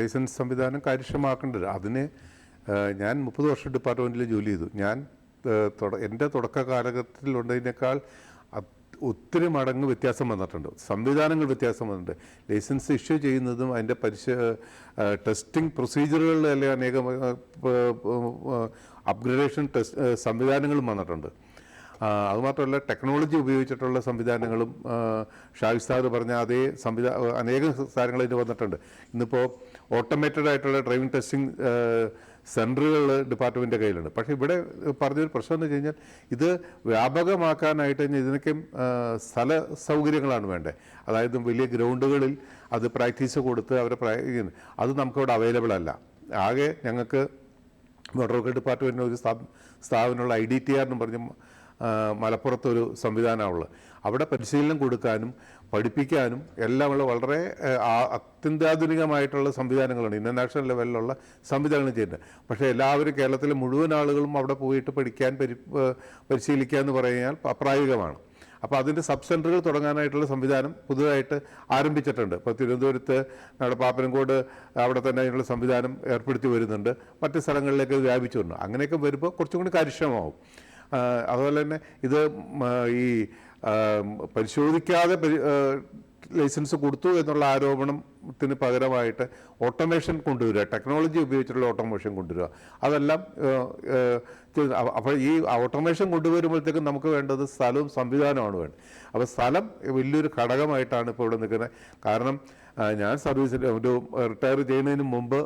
Licence സംവിധാനം കാര്യക്ഷമമാക്കേണ്ടത്. അതിന് ഞാൻ മുപ്പത് വർഷം ഡിപ്പാർട്ട്മെന്റിൽ ജോലി ചെയ്തു. ഞാൻ എന്റെ തുടക്ക കാലഘട്ടത്തിലുള്ളതിനേക്കാൾ ഒത്തിരി മടങ്ങ് വ്യത്യാസം വന്നിട്ടുണ്ട്. സംവിധാനങ്ങൾ വ്യത്യാസം വന്നിട്ടുണ്ട്. ലൈസൻസ് ഇഷ്യൂ ചെയ്യുന്നതും അതിന്റെ പരിശ ടെസ്റ്റിംഗ് പ്രൊസീജിയറുകളിൽ അല്ലെങ്കിൽ അനേകം അപ്ഗ്രഡേഷൻ ടെസ്റ്റ് സംവിധാനങ്ങളും വന്നിട്ടുണ്ട്. അതുമാത്രമല്ല ടെക്നോളജി ഉപയോഗിച്ചിട്ടുള്ള സംവിധാനങ്ങളും ഷാഹിദ് പറഞ്ഞ അതേ സംവിധാ അനേകം സാധനങ്ങൾ ഇതിന് വന്നിട്ടുണ്ട്. ഇന്നിപ്പോൾ ഓട്ടോമേറ്റഡ് ആയിട്ടുള്ള ഡ്രൈവിംഗ് ടെസ്റ്റിംഗ് സെന്ററുകൾ ഡിപ്പാർട്ട്മെന്റിന്റെ കയ്യിലുണ്ട്. പക്ഷേ ഇവിടെ പറഞ്ഞൊരു പ്രശ്നം എന്ന് വെച്ച് കഴിഞ്ഞാൽ ഇത് വ്യാപകമാക്കാനായിട്ട് ഇതിനൊക്കെ സ്ഥല സൗകര്യങ്ങളാണ് വേണ്ടത്. അതായത് വലിയ ഗ്രൗണ്ടുകളിൽ അത് പ്രാക്ടീസ് കൊടുത്ത് അവരെ. അത് നമുക്കിവിടെ അവൈലബിൾ അല്ല. ആകെ ഞങ്ങൾക്ക് മോട്ടോർ വെഹിക്കിൾ ഡിപ്പാർട്ട്മെന്റിന് ഒരു സ്ഥാപ- സ്ഥാപനമുള്ള ഐ ഡി ടി ആർ എന്ന് പറഞ്ഞ മലപ്പുറത്തൊരു സംവിധാനമുള്ളത് അവിടെ പരിശീലനം കൊടുക്കാനും പഠിപ്പിക്കാനും എല്ലാം ഉള്ള വളരെ അത്യന്താധുനികമായിട്ടുള്ള സംവിധാനങ്ങളാണ്. ഇന്റർനാഷണൽ ലെവലിലുള്ള സംവിധാനങ്ങൾ ചെയ്യുന്നത് പക്ഷേ എല്ലാവരും കേരളത്തിലെ മുഴുവൻ ആളുകളും അവിടെ പോയിട്ട് പഠിക്കാൻ പരി പരിശീലിക്കുക എന്ന് പറഞ്ഞാൽ അപ്രായോഗികമാണ്. അപ്പോൾ അതിന്റെ സബ് സെന്ററുകൾ തുടങ്ങാനായിട്ടുള്ള സംവിധാനം പുതുതായിട്ട് ആരംഭിച്ചിട്ടുണ്ട്. ഇപ്പോൾ തിരുവനന്തപുരത്ത് നമ്മുടെ പാപ്പനംകോട് അവിടെ തന്നെ അതിനുള്ള സംവിധാനം ഏർപ്പെടുത്തി വരുന്നുണ്ട്. മറ്റ് സ്ഥലങ്ങളിലേക്ക് വ്യാപിച്ചു വരുന്നു. അങ്ങനെയൊക്കെ വരുമ്പോൾ കുറച്ചും കൂടി കാര്യക്ഷമമാവും. അതുപോലെ തന്നെ ഇത് ഈ പരിശോധിക്കാതെ ലൈസൻസ് കൊടുത്തു എന്നുള്ള ആരോപണത്തിന് പകരമായിട്ട് ഓട്ടോമേഷൻ കൊണ്ടുവരിക ടെക്നോളജി ഉപയോഗിച്ചിട്ടുള്ള ഓട്ടോമേഷൻ കൊണ്ടുവരിക. അതെല്ലാം അപ്പോൾ ഈ ഓട്ടോമേഷൻ കൊണ്ടുവരുമ്പോഴത്തേക്കും നമുക്ക് വേണ്ടത് സ്ഥലവും സംവിധാനമാണ് വേണ്ടത്. അപ്പോൾ സ്ഥലം വലിയൊരു ഘടകമായിട്ടാണ് ഇപ്പോൾ ഇവിടെ നിൽക്കുന്നത്. കാരണം ഞാൻ സർവീസിൽ ഒരു റിട്ടയർ ചെയ്യുന്നതിന് മുമ്പ്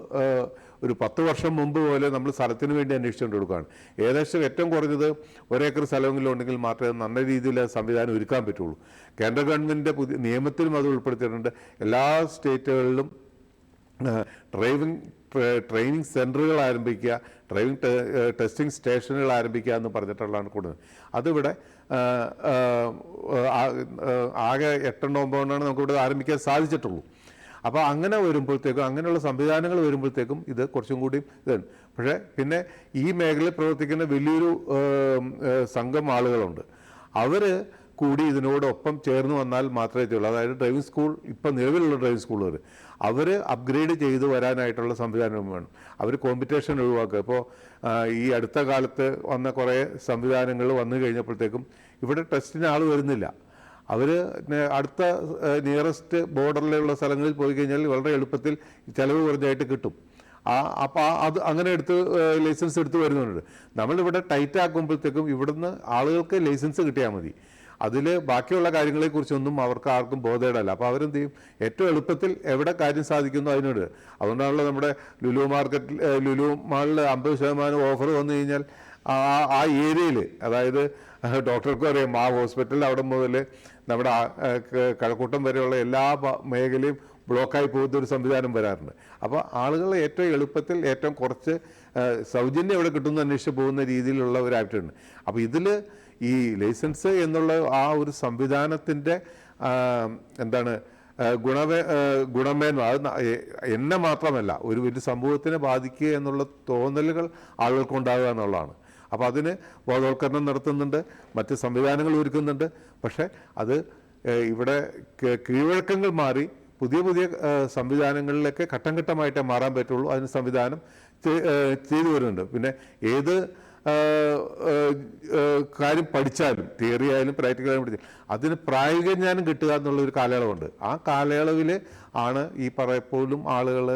ഒരു പത്ത് വർഷം മുമ്പ് പോലെ നമ്മൾ സ്ഥലത്തിന് വേണ്ടി അന്വേഷിച്ചുകൊണ്ട് കൊടുക്കുകയാണ് ഏകദേശം ഏറ്റവും കുറഞ്ഞത് ഒരേക്കർ സ്ഥലമെങ്കിലും ഉണ്ടെങ്കിൽ മാത്രമേ നല്ല രീതിയിൽ സംവിധാനം ഒരുക്കാൻ പറ്റുള്ളൂ. കേന്ദ്ര ഗവൺമെന്റിന്റെ പുതിയ നിയമത്തിലും അത് ഉൾപ്പെടുത്തിയിട്ടുണ്ട്. എല്ലാ സ്റ്റേറ്റുകളിലും ഡ്രൈവിംഗ് ട്രെയിനിങ് സെന്ററുകൾ ആരംഭിക്കുക ഡ്രൈവിംഗ് ടെസ്റ്റിംഗ് സ്റ്റേഷനുകൾ ആരംഭിക്കുക എന്ന് പറഞ്ഞിട്ടുള്ളതാണ് കൂടുതൽ. അതിവിടെ ആകെ എട്ടെണ്ണോ ഒമ്പതെണ്ണമാണ് നമുക്കിവിടെ ആരംഭിക്കാൻ സാധിച്ചിട്ടുള്ളൂ. അപ്പോൾ അങ്ങനെ വരുമ്പോഴത്തേക്കും അങ്ങനെയുള്ള സംവിധാനങ്ങൾ വരുമ്പോഴത്തേക്കും ഇത് കുറച്ചും കൂടി ഇതാണ്. പക്ഷേ പിന്നെ ഈ മേഖലയിൽ പ്രവർത്തിക്കുന്ന വലിയൊരു സംഘം ആളുകളുണ്ട്. അവർ കൂടി ഇതിനോടൊപ്പം ചേർന്ന് വന്നാൽ മാത്രമേ ചെയ്യുള്ളൂ. അതായത് ഡ്രൈവിംഗ് സ്കൂൾ ഇപ്പം നിലവിലുള്ള ഡ്രൈവിംഗ് സ്കൂളുകൾ അവർ അപ്ഗ്രേഡ് ചെയ്ത് വരാനായിട്ടുള്ള സംവിധാനം വേണം. അവർ കോമ്പറ്റീഷൻ ഒഴിവാക്കുക. ഇപ്പോൾ ഈ അടുത്ത കാലത്ത് വന്ന കുറേ സംവിധാനങ്ങൾ വന്നു കഴിഞ്ഞപ്പോഴത്തേക്കും ഇവിടെ ടെസ്റ്റിന് ആൾ വരുന്നില്ല. അവർ അടുത്ത നിയറസ്റ്റ് ബോർഡറിലുള്ള സ്ഥലങ്ങളിൽ പോയി കഴിഞ്ഞാൽ വളരെ എളുപ്പത്തിൽ ചിലവ് കുറഞ്ഞായിട്ട് കിട്ടും. ആ അപ്പോൾ അത് അങ്ങനെ എടുത്ത് ലൈസൻസ് എടുത്ത് വരുന്നുണ്ട്. നമ്മളിവിടെ ടൈറ്റ് ആക്കുമ്പോഴത്തേക്കും ഇവിടുന്ന് ആളുകൾക്ക് ലൈസൻസ് കിട്ടിയാൽ മതി. അതിൽ ബാക്കിയുള്ള കാര്യങ്ങളെക്കുറിച്ചൊന്നും അവർക്ക് ആർക്കും ബോധേടല്ല. അപ്പോൾ അവരെന്ത് ചെയ്യും? ഏറ്റവും എളുപ്പത്തിൽ എവിടെ കാര്യം സാധിക്കുന്നു അതിനോട്. അതുകൊണ്ടാണല്ലോ നമ്മുടെ ലുലു മാർക്കറ്റിൽ ലുലു മാളിൽ അമ്പത് ശതമാനം ഓഫർ വന്നു കഴിഞ്ഞാൽ ആ ഏരിയയിൽ അതായത് ഡോക്ടർക്കും അറിയാം ആ ഹോസ്പിറ്റലിൽ അവിടെ മുതൽ നമ്മുടെ കഴക്കൂട്ടം വരെയുള്ള എല്ലാ മേഖലയും ബ്ലോക്കായി പോകുന്ന ഒരു സംവിധാനം വരാറുണ്ട്. അപ്പോൾ ആളുകൾ ഏറ്റവും എളുപ്പത്തിൽ ഏറ്റവും കുറച്ച് സൗജന്യം എവിടെ കിട്ടുമെന്ന് അന്വേഷിച്ച് പോകുന്ന രീതിയിലുള്ള ഒരു ആക്ട് ഉണ്ട്. അപ്പോൾ ഇതിൽ ഈ ലൈസൻസ് എന്നുള്ള ആ ഒരു സംവിധാനത്തിന്റെ എന്താണ് ഗുണമേ ഗുണമേന്മ അത് എന്നെ മാത്രമല്ല ഒരു വലിയ സമൂഹത്തിനെ ബാധിക്കുക എന്നുള്ള തോന്നലുകൾ ആളുകൾക്കുണ്ടാകുക എന്നുള്ളതാണ്. അപ്പോൾ അതിന് ബോധവൽക്കരണം നടത്തുന്നുണ്ട് മറ്റ് സംവിധാനങ്ങൾ ഒരുക്കുന്നുണ്ട്. പക്ഷേ അത് ഇവിടെ കീഴ്വഴക്കങ്ങൾ മാറി പുതിയ പുതിയ സംവിധാനങ്ങളിലേക്ക് ഘട്ടം ഘട്ടമായിട്ടേ മാറാൻ പറ്റുള്ളൂ. അതിന് സംവിധാനം ചെയ്തു വരുന്നുണ്ട്. പിന്നെ ഏത് കാര്യം പഠിച്ചാലും തിയറി ആയാലും പ്രാക്ടിക്കൽ ആയാലും പഠിച്ചാലും അതിന് പ്രായോഗിക ജ്ഞാനം കിട്ടുക എന്നുള്ളൊരു കാലയളവുണ്ട്. ആ കാലയളവിൽ ആണ് ഈ പറയപ്പോലും ആളുകൾ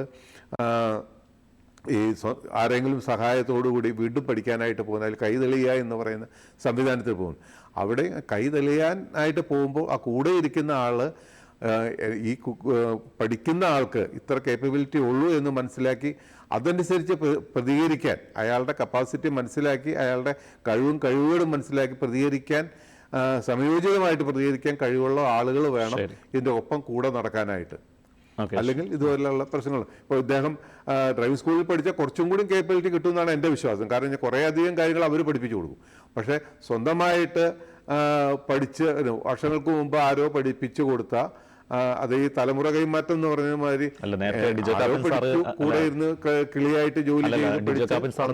ഈ സ്വ- ആരെങ്കിലും സഹായത്തോടുകൂടി വീണ്ടും പഠിക്കാനായിട്ട് പോകുന്ന കൈതെളിയ എന്ന് പറയുന്ന സംവിധാനത്തിൽ പോകുന്നു അവിടെ കൈതെളിയാനായിട്ട് പോകുമ്പോൾ ആ കൂടെ ഇരിക്കുന്ന ആൾ ഈ പഠിക്കുന്ന ആൾക്ക് ഇത്ര കേപ്പബിലിറ്റി ഉള്ളൂ എന്ന് മനസ്സിലാക്കി അതനുസരിച്ച് പ്ര- പ്രതികരിക്കാൻ അയാളുടെ കപ്പാസിറ്റി മനസ്സിലാക്കി അയാളുടെ കഴിവും കഴിവുകളും മനസ്സിലാക്കി പ്രതികരിക്കാൻ സംയോജിതമായിട്ട് പ്രതികരിക്കാൻ കഴിവുള്ള ആളുകൾ വേണം. ഇതിന്റെ ഒപ്പം കൂടെ നടക്കാനായിട്ട് അല്ലെങ്കിൽ ഇതുപോലെയുള്ള പ്രശ്നങ്ങൾ. ഇപ്പോൾ ഇദ്ദേഹം ഡ്രൈവിംഗ് സ്കൂളിൽ പഠിച്ച കുറച്ചും കൂടി കേപ്പബിലിറ്റി കിട്ടുമെന്നാണ് എന്റെ വിശ്വാസം. കാരണം ഞാൻ കുറേ അധികം കാര്യങ്ങൾ അവർ പഠിപ്പിച്ചു കൊടുക്കും. പക്ഷേ സ്വന്തമായിട്ട് പഠിച്ച് വർഷങ്ങൾക്ക് മുമ്പ് ആരോ പഠിപ്പിച്ചു കൊടുത്ത അത് ഈ തലമുറ കൈമാറ്റം എന്ന് പറഞ്ഞ മാതിരി കൂടെ ഇരുന്ന് കിളിയായിട്ട് ജോലി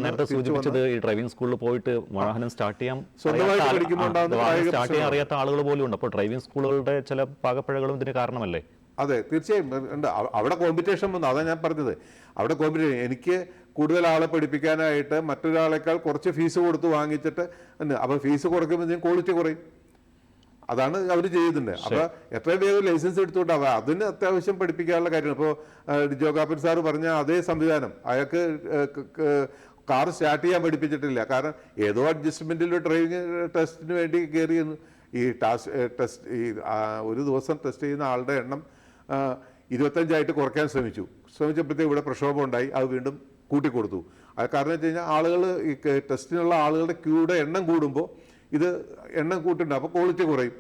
നേരത്തെ സൂചിപ്പിച്ചത് ഈ ഡ്രൈവിംഗ് സ്കൂളിൽ പോയിട്ട് വാഹനം സ്റ്റാർട്ട് ചെയ്യാം സ്വന്തമായിട്ട് പഠിക്കുമ്പോൾ സ്റ്റാർട്ട് ചെയ്യാൻ അറിയാത്ത ആളുകൾ പോലും ഉണ്ട്. അപ്പോൾ ഡ്രൈവിംഗ് സ്കൂളുകളുടെ ചില പാകപ്പിഴകളും ഇതിന് കാരണമല്ലേ? അതെ തീർച്ചയായും. ഉണ്ട് അവിടെ കോമ്പറ്റീഷൻ വന്നു. അതാണ് ഞാൻ പറഞ്ഞത്. അവിടെ കോമ്പറ്റീഷൻ എനിക്ക് കൂടുതൽ ആളെ പഠിപ്പിക്കാനായിട്ട് മറ്റൊരാളെക്കാൾ കുറച്ച് ഫീസ് കൊടുത്ത് വാങ്ങിച്ചിട്ട് അപ്പോൾ ഫീസ് കുറയ്ക്കുമ്പോൾ ക്വാളിറ്റി കുറയും. അതാണ് അവർ ചെയ്യുന്നുണ്ട് അപ്പൊ എത്രയും വേഗം ലൈസൻസ് എടുത്തുകൊണ്ട് അവ അതിന് അത്യാവശ്യം പഠിപ്പിക്കാനുള്ള കാര്യമാണ്. ഇപ്പോൾ ഡിജോ കാപ്പൻ സാറ് പറഞ്ഞ അതേ സംവിധാനം. അയാൾക്ക് കാർ സ്റ്റാർട്ട് ചെയ്യാൻ പഠിപ്പിച്ചിട്ടില്ല. കാരണം ഏതോ അഡ്ജസ്റ്റ്മെന്റിൽ ഡ്രൈവിംഗ് ടെസ്റ്റിന് വേണ്ടി കയറിയെന്ന് ഈ ടാസ് ടെസ്റ്റ് ഈ ഒരു ദിവസം ടെസ്റ്റ് ചെയ്യുന്ന ആളുടെ എണ്ണം ഇരുപത്തഞ്ചായിട്ട് കുറയ്ക്കാൻ ശ്രമിച്ചു. ശ്രമിച്ചപ്പോഴത്തേക്ക് ഇവിടെ പ്രക്ഷോഭം ഉണ്ടായി. അത് വീണ്ടും കൂട്ടിക്കൊടുത്തു. അത് കാരണം വെച്ച് കഴിഞ്ഞാൽ ആളുകൾ ഈ ടെസ്റ്റിനുള്ള ആളുകളുടെ ക്യൂയുടെ എണ്ണം കൂടുമ്പോൾ ഇത് എണ്ണം കൂട്ടുന്നുണ്ട് അപ്പോൾ ക്വാളിറ്റി കുറയും.